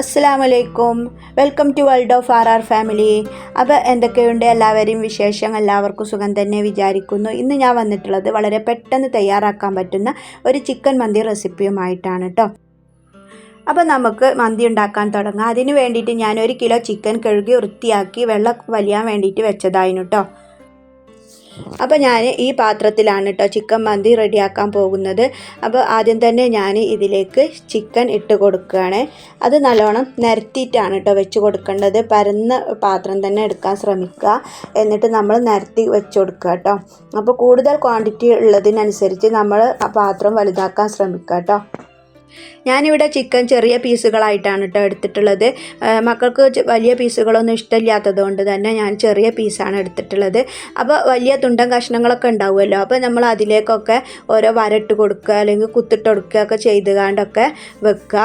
അസ്സലാമലൈക്കും. Welcome to world of R R family അപ്പോൾ എന്തൊക്കെയുണ്ട്? എല്ലാവരെയും വിശേഷം എല്ലാവർക്കും സുഖം തന്നെ വിചാരിക്കുന്നു. ഇന്ന് ഞാൻ വന്നിട്ടുള്ളത് വളരെ പെട്ടെന്ന് തയ്യാറാക്കാൻ പറ്റുന്ന ഒരു ചിക്കൻ മന്തി റെസിപ്പിയുമായിട്ടാണ് കേട്ടോ അപ്പോൾ നമുക്ക് മന്തി ഉണ്ടാക്കാൻ തുടങ്ങാം. അതിന് വേണ്ടിയിട്ട് ഞാൻ ഒരു കിലോ ചിക്കൻ കഴുകി വൃത്തിയാക്കി വെള്ളം വലിയാൻ വേണ്ടിയിട്ട് വെച്ചതായിരുന്നു കേട്ടോ അപ്പോൾ ഞാൻ ഈ പാത്രത്തിലാണ് കേട്ടോ ചിക്കൻ മന്തി റെഡിയാക്കാൻ പോകുന്നത്. അപ്പോൾ ആദ്യം തന്നെ ഞാൻ ഇതിലേക്ക് ചിക്കൻ ഇട്ട് കൊടുക്കുകയാണ്. അത് നല്ലോണം നിരത്തിയിട്ടാണ് കേട്ടോ വെച്ച് കൊടുക്കേണ്ടത്. പരന്ന പാത്രം തന്നെ എടുക്കാൻ ശ്രമിക്കുക. എന്നിട്ട് നമ്മൾ നിരത്തി വെച്ച് കൊടുക്കുക കേട്ടോ അപ്പോൾ കൂടുതൽ ക്വാണ്ടിറ്റി ഉള്ളതിനനുസരിച്ച് നമ്മൾ പാത്രം വലുതാക്കാൻ ശ്രമിക്കുക കേട്ടോ ഞാനിവിടെ ചിക്കൻ ചെറിയ പീസുകളായിട്ടാണ് കേട്ടോ എടുത്തിട്ടുള്ളത്. മക്കൾക്ക് വലിയ പീസുകളൊന്നും ഇഷ്ടമില്ലാത്തത് കൊണ്ട് തന്നെ ഞാൻ ചെറിയ പീസാണ് എടുത്തിട്ടുള്ളത്. അപ്പോൾ വലിയ തുണ്ടം കഷ്ണങ്ങളൊക്കെ ഉണ്ടാവുമല്ലോ. അപ്പോൾ നമ്മൾ അതിലേക്കൊക്കെ ഓരോ വരട്ട് കൊടുക്കുക അല്ലെങ്കിൽ കുത്തിട്ട് കൊടുക്കുക ഒക്കെ ചെയ്ത് കാണ്ടൊക്കെ വെക്കുക.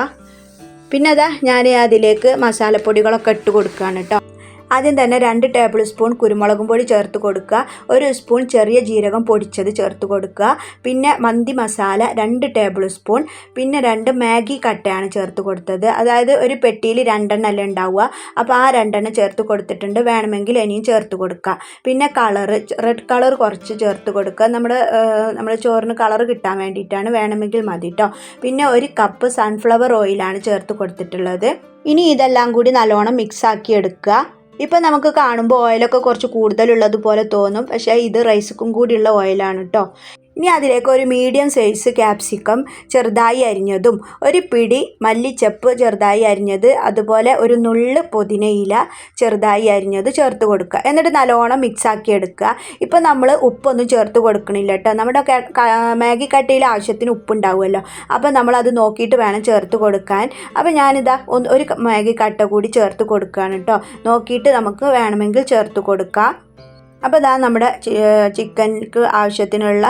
പിന്നെ അതാ ഞാൻ അതിലേക്ക് മസാലപ്പൊടികളൊക്കെ ഇട്ട് കൊടുക്കുകയാണ് കേട്ടോ ആദ്യം തന്നെ രണ്ട് ടേബിൾ സ്പൂൺ കുരുമുളകും പൊടി ചേർത്ത് കൊടുക്കുക. ഒരു സ്പൂൺ ചെറിയ ജീരകം പൊടിച്ചത് ചേർത്ത് കൊടുക്കുക. പിന്നെ മന്തി മസാല രണ്ട് ടേബിൾ സ്പൂൺ. പിന്നെ രണ്ട് മാഗി കട്ടയാണ് ചേർത്ത് കൊടുത്തത്. അതായത് ഒരു പെട്ടിയിൽ രണ്ടെണ്ണം അല്ലേ ഉണ്ടാവുക. അപ്പോൾ ആ രണ്ടെണ്ണം ചേർത്ത് കൊടുത്തിട്ടുണ്ട്. വേണമെങ്കിൽ ഇനിയും ചേർത്ത് കൊടുക്കുക പിന്നെ കളറ് റെഡ് കളർ കുറച്ച് ചേർത്ത് കൊടുക്കുക. നമ്മുടെ നമ്മുടെ ചോറിന് കളർ കിട്ടാൻ വേണ്ടിയിട്ടാണ്. വേണമെങ്കിൽ മതി കേട്ടോ പിന്നെ ഒരു കപ്പ് സൺഫ്ലവർ ഓയിലാണ് ചേർത്ത് കൊടുത്തിട്ടുള്ളത്. ഇനി ഇതെല്ലാം കൂടി നല്ലോണം മിക്സ് ആക്കി എടുക്കുക. ഇപ്പം നമുക്ക് കാണുമ്പോൾ ഓയിലൊക്കെ കുറച്ച് കൂടുതലുള്ളതുപോലെ തോന്നും. പക്ഷേ ഇത് റൈസുക്കും കൂടിയുള്ള ഓയിലാണ് കേട്ടോ ഇനി അതിലേക്ക് ഒരു മീഡിയം സൈസ് ക്യാപ്സിക്കം ചെറുതായി അരിഞ്ഞതും ഒരു പിടി മല്ലിച്ചപ്പ് ചെറുതായി അരിഞ്ഞത് അതുപോലെ ഒരു നുള്ള് പുതിനയില ചെറുതായി അരിഞ്ഞത് ചേർത്ത് കൊടുക്കുക. എന്നിട്ട് നല്ലോണം മിക്സാക്കി എടുക്കുക. ഇപ്പം നമ്മൾ ഉപ്പൊന്നും ചേർത്ത് കൊടുക്കണില്ല കേട്ടോ. നമ്മുടെ ക- ക- മാഗി കട്ടയിൽ ആവശ്യത്തിന് ഉപ്പുണ്ടാവുമല്ലോ. അപ്പോൾ നമ്മളത് നോക്കിയിട്ട് വേണം ചേർത്ത് കൊടുക്കാൻ. അപ്പോൾ ഞാനിതാ ഒരു മാഗി കൂടി ചേർത്ത് കൊടുക്കുകയാണ് കേട്ടോ. നോക്കിയിട്ട് നമുക്ക് വേണമെങ്കിൽ ചേർത്ത് കൊടുക്കാം. അപ്പോൾ ഇതാ നമ്മുടെ ചിക്കൻക്ക് ആവശ്യത്തിനുള്ള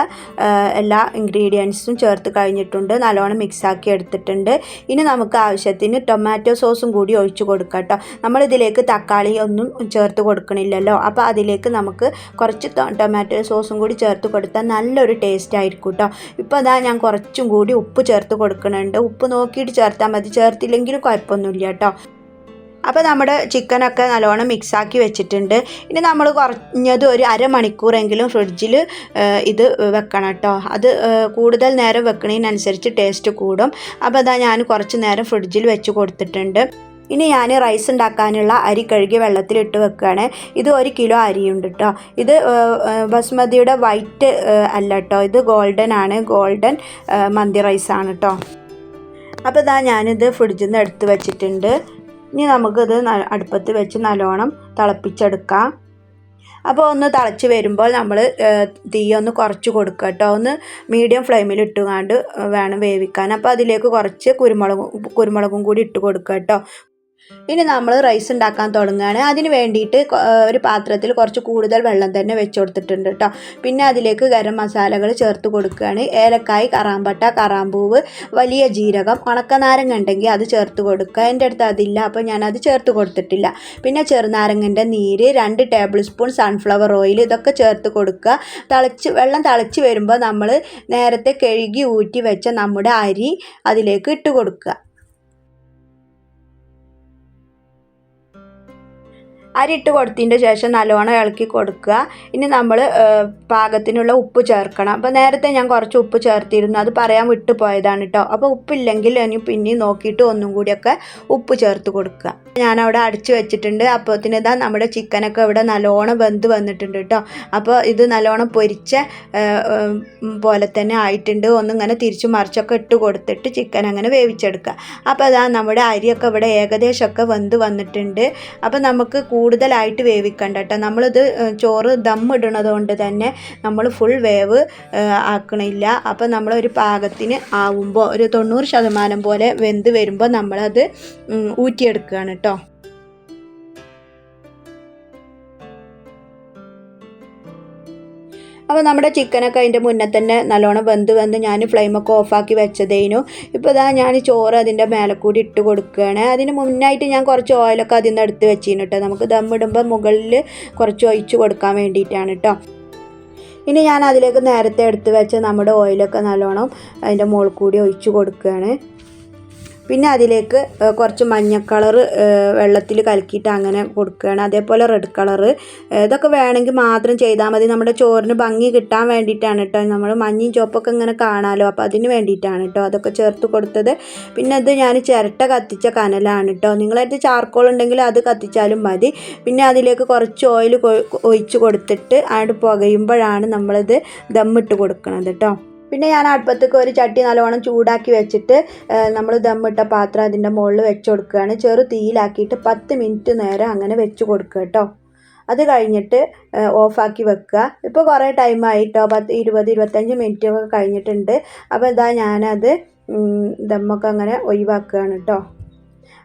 എല്ലാ ഇൻഗ്രീഡിയൻസും ചേർത്ത് കഴിഞ്ഞിട്ടുണ്ട്. നല്ലോണം മിക്സാക്കി എടുത്തിട്ടുണ്ട്. ഇനി നമുക്ക് ആവശ്യത്തിന് ടൊമാറ്റോ സോസും കൂടി ഒഴിച്ചു കൊടുക്കാം കേട്ടോ നമ്മളിതിലേക്ക് തക്കാളി ഒന്നും ചേർത്ത് കൊടുക്കണില്ലല്ലോ. അപ്പോൾ അതിലേക്ക് നമുക്ക് കുറച്ച് ടൊമാറ്റോ സോസും കൂടി ചേർത്ത് കൊടുത്താൽ നല്ലൊരു ടേസ്റ്റ് ആയിരിക്കും കേട്ടോ ഇപ്പോൾ അതാ ഞാൻ കുറച്ചും കൂടി ഉപ്പ് ചേർത്ത് കൊടുക്കുന്നുണ്ട് ഉപ്പ് നോക്കിയിട്ട് ചേർത്താൽ മതി. ചേർത്തില്ലെങ്കിലും കുഴപ്പമൊന്നുമില്ല കേട്ടോ അപ്പോൾ നമ്മുടെ ചിക്കനൊക്കെ നല്ലോണം മിക്സാക്കി വെച്ചിട്ടുണ്ട്. ഇനി നമ്മൾ കുറഞ്ഞത് ഒരു അരമണിക്കൂറെങ്കിലും ഫ്രിഡ്ജിൽ ഇത് വെക്കണം കേട്ടോ അത് കൂടുതൽ നേരം വെക്കണതിനനുസരിച്ച് ടേസ്റ്റ് കൂടും. അപ്പോൾ അതാ ഞാൻ കുറച്ച് നേരം ഫ്രിഡ്ജിൽ വെച്ച് കൊടുത്തിട്ടുണ്ട്. ഇനി ഞാൻ റൈസ് ഉണ്ടാക്കാനുള്ള അരി കഴുകി വെള്ളത്തിലിട്ട് വെക്കുകയാണ് ഇത് ഒരു കിലോ അരിയുണ്ട് കേട്ടോ ഇത് ബസ്മതിയുടെ വൈറ്റ് അല്ല കേട്ടോ ഇത് ഗോൾഡൻ ആണ്. ഗോൾഡൻ മന്തി റൈസാണ് കേട്ടോ അപ്പോൾ ഇതാ ഞാനിത് ഫ്രിഡ്ജിൽ നിന്ന് എടുത്ത് വെച്ചിട്ടുണ്ട്. ഇനി നമുക്കിത് അടുപ്പത്ത് വെച്ച് നല്ലോണം തിളപ്പിച്ചെടുക്കാം. അപ്പോൾ ഒന്ന് തിളച്ച് വരുമ്പോൾ നമ്മൾ തീ ഒന്ന് കുറച്ച് കൊടുക്കുക കേട്ടോ. ഒന്ന് മീഡിയം ഫ്ലെയിമിൽ ഇട്ടുകൊണ്ട് വേണം വേവിക്കാൻ. അപ്പോൾ അതിലേക്ക് കുറച്ച് കുരുമുളകും കുരുമുളകും കൂടി ഇട്ട് കൊടുക്കുക കേട്ടോ. ഇനി നമ്മൾ റൈസ് ഉണ്ടാക്കാൻ തുടങ്ങുകയാണ് അതിന് വേണ്ടിയിട്ട് ഒരു പാത്രത്തിൽ കുറച്ച് കൂടുതൽ വെള്ളം തന്നെ വെച്ച് കൊടുത്തിട്ടുണ്ട് കേട്ടോ പിന്നെ അതിലേക്ക് ഗരം മസാലകൾ ചേർത്ത് കൊടുക്കുകയാണ് ഏലക്കായ് കറാമ്പട്ട കറാമ്പൂവ് വലിയ ജീരകം ഉണക്കനാരങ്ങ ഉണ്ടെങ്കിൽ അത് ചേർത്ത് കൊടുക്കുക എന്റെ അടുത്ത് അതില്ല അപ്പോൾ ഞാനത് ചേർത്ത് കൊടുത്തിട്ടില്ല. പിന്നെ ചെറുനാരങ്ങന്റെ നീര് രണ്ട് ടേബിൾ സ്പൂൺ സൺഫ്ലവർ ഓയിൽ ഇതൊക്കെ ചേർത്ത് കൊടുക്കുക തിളച്ച് വെള്ളം തിളച്ച് വരുമ്പോൾ നമ്മൾ നേരത്തെ കഴുകി ഊറ്റി വെച്ച നമ്മുടെ അരി അതിലേക്ക് ഇട്ട് കൊടുക്കുക അരി ഇട്ട് കൊടുത്തതിന്റെ ശേഷം നല്ലോണം ഇളക്കി കൊടുക്കുക. ഇനി നമ്മൾ പാകത്തിനുള്ള ഉപ്പ് ചേർക്കണം. അപ്പോൾ നേരത്തെ ഞാൻ കുറച്ച് ഉപ്പ് ചേർത്തിരുന്നു. അത് പറയാൻ വിട്ടു പോയതാണ് കേട്ടോ അപ്പോൾ ഉപ്പില്ലെങ്കിൽ ഇനി പിന്നെയും നോക്കിയിട്ട് ഒന്നും കൂടിയൊക്കെ ഉപ്പ് ചേർത്ത് കൊടുക്കുക. ഞാനവിടെ അടച്ചു വെച്ചിട്ടുണ്ട്. അപ്പോഴത്തിന് ഇതാ നമ്മുടെ ചിക്കനൊക്കെ ഇവിടെ നല്ലോണം വെന്ത് വന്നിട്ടുണ്ട് കേട്ടോ അപ്പോൾ ഇത് നല്ലോണം പൊരിച്ച പോലെ തന്നെ ആയിട്ടുണ്ട്. ഒന്നിങ്ങനെ തിരിച്ചു മറിച്ചൊക്കെ ഇട്ട് കൊടുത്തിട്ട് ചിക്കൻ അങ്ങനെ വേവിച്ചെടുക്കുക. അപ്പോൾ അതാ നമ്മുടെ അരിയൊക്കെ ഇവിടെ ഏകദേശമൊക്കെ വെന്ത് വന്നിട്ടുണ്ട്. അപ്പോൾ നമുക്ക് കൂടുതലായിട്ട് വേവിക്കണ്ട കേട്ടോ നമ്മളിത് ചോറ് ദം ഇടണത് കൊണ്ട് തന്നെ നമ്മൾ ഫുൾ വേവ് ആക്കണില്ല. അപ്പോൾ നമ്മളൊരു പാകത്തിന് ആവുമ്പോൾ ഒരു തൊണ്ണൂറ് ശതമാനം പോലെ വെന്ത് വരുമ്പോൾ നമ്മളത് ഊറ്റിയെടുക്കുകയാണ് കേട്ടോ അപ്പോൾ നമ്മുടെ ചിക്കനൊക്കെ അതിന്റെ മുന്നേ തന്നെ നല്ലോണം വെന്ത് വന്ന് ഞാൻ ഫ്ലെയിമൊക്കെ ഓഫാക്കി വെച്ചതേനു. ഇപ്പോൾ ഇതാ ഞാൻ ചോറ് അതിന്റെ മേലെ കൂടി ഇട്ട് കൊടുക്കുകയാണ് അതിന് മുന്നായിട്ട് ഞാൻ കുറച്ച് ഓയിലൊക്കെ അതിൽ നിന്ന് എടുത്ത് വെച്ചിരുന്നു കേട്ടോ നമുക്ക് ദം ഇടുമ്പോൾ മുകളിൽ കുറച്ച് ഒഴിച്ച് കൊടുക്കാൻ വേണ്ടിയിട്ടാണ് കേട്ടോ ഇനി ഞാൻ അതിലേക്ക് നേരത്തെ എടുത്ത് വെച്ച നമ്മുടെ ഓയിലൊക്കെ നല്ലോണം അതിന്റെ മുകളിൽ കൂടി ഒഴിച്ച് കൊടുക്കുകയാണ് പിന്നെ അതിലേക്ക് കുറച്ച് മഞ്ഞ കളർ വെള്ളത്തിൽ കലക്കിയിട്ട് അങ്ങനെ കൊടുക്കുകയാണ്. അതേപോലെ റെഡ് കളർ ഇതൊക്കെ വേണമെങ്കിൽ മാത്രം ചെയ്താൽ മതി. നമ്മുടെ ചോറിന് ഭംഗി കിട്ടാൻ വേണ്ടിയിട്ടാണ് കേട്ടോ നമ്മൾ മഞ്ഞയും ചുവപ്പൊക്കെ ഇങ്ങനെ കാണാമല്ലോ അപ്പോൾ അതിന് വേണ്ടിയിട്ടാണ് കേട്ടോ അതൊക്കെ ചേർത്ത് കൊടുത്തത്. പിന്നെ അത് ഞാൻ ചിരട്ട കത്തിച്ച കനലാണ് കേട്ടോ നിങ്ങളടുത്ത് ചാർക്കോൾ ഉണ്ടെങ്കിൽ അത് കത്തിച്ചാലും മതി. പിന്നെ അതിലേക്ക് കുറച്ച് ഓയിൽ ഒഴിച്ച് കൊടുത്തിട്ട് അങ്ങോട്ട് പുകയുമ്പോഴാണ് നമ്മളിത് ദമ്മിട്ട് കൊടുക്കണത് കേട്ടോ പിന്നെ ഞാൻ അടുപ്പത്തേക്ക് ഒരു ചട്ടി നല്ലോണം ചൂടാക്കി വെച്ചിട്ട് നമ്മൾ ദമ്മിട്ട പാത്രം അതിന്റെ മുകളിൽ വെച്ച് കൊടുക്കുകയാണ്. ചെറു തീയിലാക്കിയിട്ട് പത്ത് മിനിറ്റ് നേരം അങ്ങനെ വെച്ച് കൊടുക്കുക കേട്ടോ. അത് കഴിഞ്ഞിട്ട് ഓഫാക്കി വെക്കുക. ഇപ്പോൾ കുറേ ടൈമായിട്ടോ പത്ത് ഇരുപത് ഇരുപത്തഞ്ച് മിനിറ്റ് ഒക്കെ കഴിഞ്ഞിട്ടുണ്ട്. അപ്പോൾ ഇതാ ഞാനത് ദമ്മൊക്കെ അങ്ങനെ ഒഴിവാക്കുകയാണ് കേട്ടോ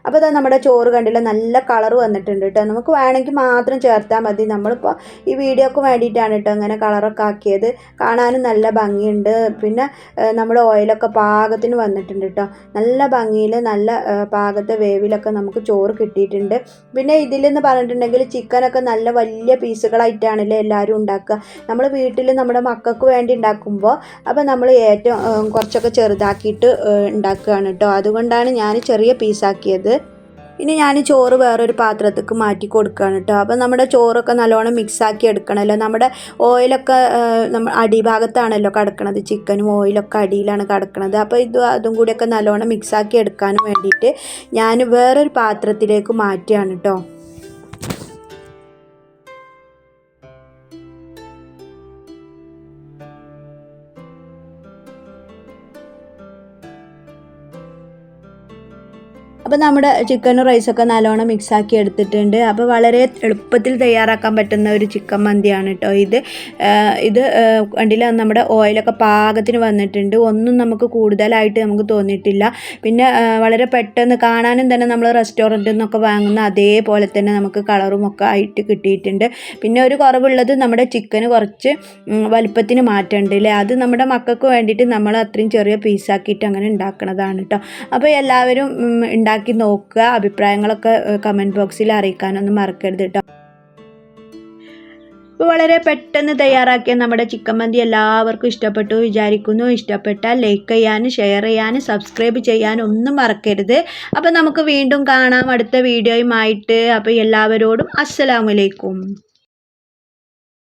അപ്പോൾ ഇതാ നമ്മുടെ ചോറ് കണ്ടില്ല നല്ല കളർ വന്നിട്ടുണ്ട് കേട്ടോ നമുക്ക് വേണമെങ്കിൽ മാത്രം ചേർത്താൽ മതി. നമ്മളിപ്പോൾ ഈ വീഡിയോക്ക് വേണ്ടിയിട്ടാണ് കേട്ടോ ഇങ്ങനെ കളറൊക്കെ ആക്കിയത്. കാണാനും നല്ല ഭംഗിയുണ്ട്. പിന്നെ നമ്മുടെ ഓയിലൊക്കെ പാകത്തിന് വന്നിട്ടുണ്ട് കേട്ടോ നല്ല ഭംഗിയിൽ നല്ല പാകത്തെ വേവിലൊക്കെ നമുക്ക് ചോറ് കിട്ടിയിട്ടുണ്ട്. പിന്നെ ഇതിലെന്ന് പറഞ്ഞിട്ടുണ്ടെങ്കിൽ ചിക്കനൊക്കെ നല്ല വലിയ പീസുകളായിട്ടാണല്ലേ എല്ലാവരും ഉണ്ടാക്കുക. നമ്മൾ വീട്ടിൽ നമ്മുടെ മക്കൾക്ക് വേണ്ടി ഉണ്ടാക്കുമ്പോൾ അപ്പോൾ നമ്മൾ ഏറ്റവും കുറച്ചൊക്കെ ചെറുതാക്കിയിട്ട് ഉണ്ടാക്കുകയാണ് കേട്ടോ അതുകൊണ്ടാണ് ഞാൻ ചെറിയ പീസാക്കിയത്. ഇനി ഞാൻ ചോറ് വേറൊരു പാത്രത്തേക്ക് മാറ്റി കൊടുക്കുകയാണ് കേട്ടോ. അപ്പോൾ നമ്മുടെ ചോറൊക്കെ നല്ലോണം മിക്സാക്കി എടുക്കണമല്ലോ. നമ്മുടെ ഓയിലൊക്കെ നമ്മൾ അടിഭാഗത്താണല്ലോ കിടക്കണത്. ചിക്കനും ഓയിലൊക്കെ അടിയിലാണ് കിടക്കണത്. അപ്പോൾ ഇത് അതും കൂടിയൊക്കെ നല്ലോണം മിക്സാക്കി എടുക്കാനും വേണ്ടിയിട്ട് ഞാൻ വേറൊരു പാത്രത്തിലേക്ക് മാറ്റുകയാണ് കേട്ടോ. അപ്പോൾ നമ്മുടെ ചിക്കനും റൈസൊക്കെ നല്ലോണം മിക്സാക്കി എടുത്തിട്ടുണ്ട്. അപ്പോൾ വളരെ എളുപ്പത്തിൽ തയ്യാറാക്കാൻ പറ്റുന്ന ഒരു ചിക്കൻ മന്തിയാണ് കേട്ടോ ഇത്. ഇത് കണ്ടില്ല? നമ്മുടെ ഓയിലൊക്കെ പാകത്തിന് വന്നിട്ടുണ്ട്. ഒന്നും നമുക്ക് കൂടുതലായിട്ട് നമുക്ക് തോന്നിയിട്ടില്ല. പിന്നെ വളരെ പെട്ടെന്ന് കാണാനും തന്നെ നമ്മൾ റെസ്റ്റോറന്റിൽ നിന്നൊക്കെ വാങ്ങുന്ന അതേപോലെ തന്നെ നമുക്ക് കളറും ഒക്കെ ആയിട്ട് കിട്ടിയിട്ടുണ്ട്. പിന്നെ ഒരു കുറവുള്ളത് നമ്മുടെ ചിക്കന് കുറച്ച് വലുപ്പത്തിന് മാറ്റമുണ്ട് അല്ലേ അത് നമ്മുടെ മക്കൾക്ക് വേണ്ടിയിട്ട് നമ്മൾ അത്രയും ചെറിയ പീസാക്കിയിട്ട് അങ്ങനെ ഉണ്ടാക്കണതാണ് കേട്ടോ അപ്പോൾ എല്ലാവരും ഉം, ഉണ്ടാക്കി നോക്കുക. അഭിപ്രായങ്ങളൊക്കെ കമന്റ് ബോക്സിൽ അറിയിക്കാനൊന്നും മറക്കരുത് കേട്ടോ അപ്പോൾ വളരെ പെട്ടെന്ന് തയ്യാറാക്കിയ നമ്മുടെ ചിക്കൻ മന്തി എല്ലാവർക്കും ഇഷ്ടപ്പെട്ടു വിചാരിക്കുന്നു. ഇഷ്ടപ്പെട്ടാൽ ലൈക്ക് ചെയ്യാനും ഷെയർ ചെയ്യാനും സബ്സ്ക്രൈബ് ചെയ്യാനും ഒന്നും മറക്കരുത്. അപ്പോൾ നമുക്ക് വീണ്ടും കാണാം അടുത്ത വീഡിയോയുമായിട്ട് അപ്പോൾ എല്ലാവരോടും അസ്സലാമലൈക്കും